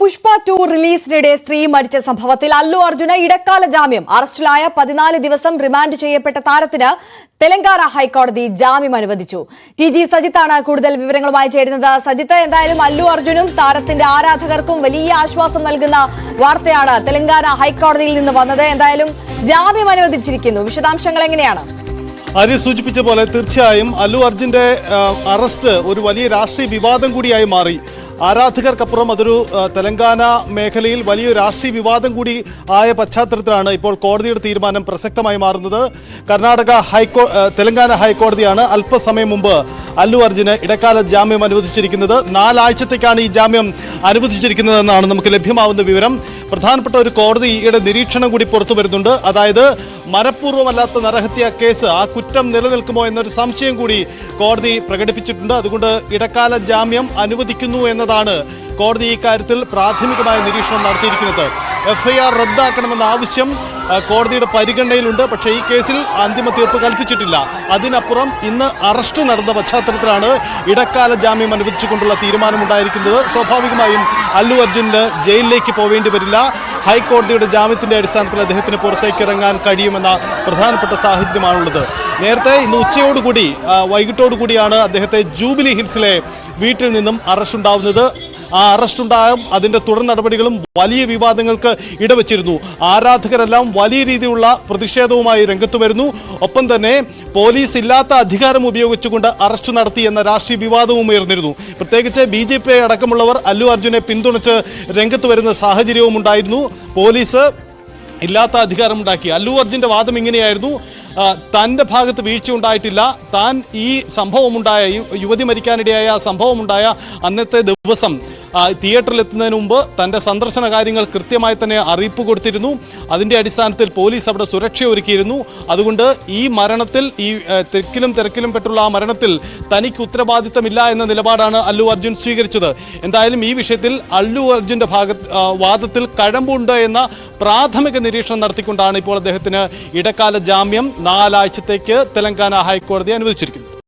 Pushpa to റിലീസിനിടെ സ്ത്രീ മരിച്ച സംഭവത്തിൽ അല്ലു അർജുന ഇടക്കാല ജാമ്യം. അറസ്റ്റിലായ പതിനാല് ദിവസം റിമാൻഡ് ചെയ്യപ്പെട്ട താരത്തിന് തെലങ്കാന ഹൈക്കോടതി ജാമ്യം അനുവദിച്ചു. ടി ജി സജിത്താണ് കൂടുതൽ വിവരങ്ങളുമായി ചേരുന്നത്. സജിത്ത് എന്തായാലും അല്ലു അർജുനും താരത്തിന്റെ ആരാധകർക്കും വലിയ ആശ്വാസം നൽകുന്ന വാർത്തയാണ് തെലങ്കാന ഹൈക്കോടതിയിൽ നിന്ന് വന്നത്. എന്തായാലും ജാമ്യം അനുവദിച്ചിരിക്കുന്നു. വിശദാംശങ്ങൾ എങ്ങനെയാണ്? അരി സൂചിപ്പിച്ച പോലെ തീർച്ചയായും അല്ലു അർജുന്റെ അറസ്റ്റ് ഒരു വലിയ രാഷ്ട്രീയ വിവാദം കൂടിയായി മാറി. ആരാധകർക്കപ്പുറം അതൊരു തെലങ്കാന മേഖലയിൽ വലിയ രാഷ്ട്രീയ വിവാദം കൂടി ആയ പശ്ചാത്തലത്തിലാണ് ഇപ്പോൾ കോടതിയുടെ തീരുമാനം പ്രസക്തമായി മാറുന്നത്. കർണാടക ഹൈക്കോ തെലങ്കാന ഹൈക്കോടതിയാണ് അല്പസമയം മുമ്പ് അല്ലു അർജുന് ഇടക്കാല ജാമ്യം അനുവദിച്ചിരിക്കുന്നത്. നാലാഴ്ചത്തേക്കാണ് ഈ ജാമ്യം അനുവദിച്ചിരിക്കുന്നതെന്നാണ് നമുക്ക് ലഭ്യമാവുന്ന വിവരം. പ്രധാനപ്പെട്ട ഒരു കോടതിയുടെ നിരീക്ഷണം കൂടി പുറത്തു വരുന്നുണ്ട്. അതായത് മനഃപൂർവമല്ലാത്ത നരഹത്യ കേസ് ആ കുറ്റം നിലനിൽക്കുമോ എന്നൊരു സംശയം കൂടി കോടതി പ്രകടിപ്പിച്ചിട്ടുണ്ട്. അതുകൊണ്ട് ഇടക്കാല ജാമ്യം അനുവദിക്കുന്നു എന്നതാണ് കോടതി ഇക്കാര്യത്തിൽ പ്രാഥമികമായ നിരീക്ഷണം നടത്തിയിരിക്കുന്നത്. എഫ്ഐആർ റദ്ദാക്കണമെന്ന ആവശ്യം കോടതിയുടെ പരിഗണനയിലുണ്ട്. പക്ഷേ ഈ കേസിൽ അന്തിമ തീർപ്പ് കൽപ്പിച്ചിട്ടില്ല. അതിനപ്പുറം ഇന്ന് അറസ്റ്റ് നടന്ന പശ്ചാത്തലത്തിലാണ് ഇടക്കാല ജാമ്യം അനുവദിച്ചുകൊണ്ടുള്ള തീരുമാനമുണ്ടായിരിക്കുന്നത്. സ്വാഭാവികമായും അല്ലു അർജുന് ജയിലിലേക്ക് പോവേണ്ടി വരില്ല. ഹൈക്കോടതിയുടെ ജാമ്യത്തിന്റെ അടിസ്ഥാനത്തിൽ അദ്ദേഹത്തിന് പുറത്തേക്ക് ഇറങ്ങാൻ കഴിയുമെന്ന പ്രധാനപ്പെട്ട സാഹചര്യമാണുള്ളത്. നേരത്തെ ഇന്ന് ഉച്ചയോടുകൂടി വൈകിട്ടോടുകൂടിയാണ് അദ്ദേഹത്തെ ജൂബിലി ഹിൽസിലെ വീട്ടിൽ നിന്നും അറസ്റ്റ് ഉണ്ടാവുന്നത് ആ അറസ്റ്റ് ഉണ്ടാകും അതിന്റെ തുടർ നടപടികളും വലിയ വിവാദങ്ങൾക്ക് ഇടവച്ചിരുന്നു. ആരാധകരെല്ലാം വലിയ രീതിയിലുള്ള പ്രതിഷേധവുമായി രംഗത്ത് വരുന്നു. ഒപ്പം തന്നെ പോലീസ് ഇല്ലാത്ത അധികാരം ഉപയോഗിച്ചുകൊണ്ട് അറസ്റ്റ് നടത്തി എന്ന രാഷ്ട്രീയ വിവാദവും ഉയർന്നിരുന്നു. പ്രത്യേകിച്ച് ബി ജെ പി അടക്കമുള്ളവർ അല്ലു അർജുനെ പിന്തുണച്ച് രംഗത്ത് വരുന്ന സാഹചര്യവും ഉണ്ടായിരുന്നു. പോലീസ് ഇല്ലാത്ത അധികാരം അധികാരമുണ്ടാക്കി അല്ലു അർജുന്റെ വാദം ഇങ്ങനെയായിരുന്നു. തന്റെ ഭാഗത്ത് വീഴ്ച ഉണ്ടായിട്ടില്ല. താൻ ഈ സംഭവമുണ്ടായ യുവതി മരിക്കാനിടയായ സംഭവമുണ്ടായ അന്നത്തെ ദിവസം തിയേറ്ററിൽ എത്തുന്നതിന് മുമ്പ് തന്റെ സന്ദർശന കാര്യങ്ങൾ കൃത്യമായി തന്നെ അറിയിപ്പ് കൊടുത്തിരുന്നു. അതിന്റെ അടിസ്ഥാനത്തിൽ പോലീസ് അവിടെ സുരക്ഷ ഒരുക്കിയിരുന്നു. അതുകൊണ്ട് ഈ മരണത്തിൽ ഈ തെക്കിലും തിരക്കിലും പെട്ടുള്ള ആ മരണത്തിൽ തനിക്ക് ഉത്തരവാദിത്തമില്ല എന്ന നിലപാടാണ് അല്ലു അർജുൻ സ്വീകരിച്ചത്. എന്തായാലും ഈ വിഷയത്തിൽ അല്ലു അർജുന്റെ ഭാഗ വാദത്തിൽ കഴമ്പുണ്ട് എന്ന പ്രാഥമിക നിരീക്ഷണം നടത്തിക്കൊണ്ടാണ് ഇപ്പോൾ അദ്ദേഹത്തിന് ഇടക്കാല ജാമ്യം നാലാഴ്ചത്തേക്ക് തെലങ്കാന ഹൈക്കോടതി അനുവദിച്ചിരിക്കുന്നത്.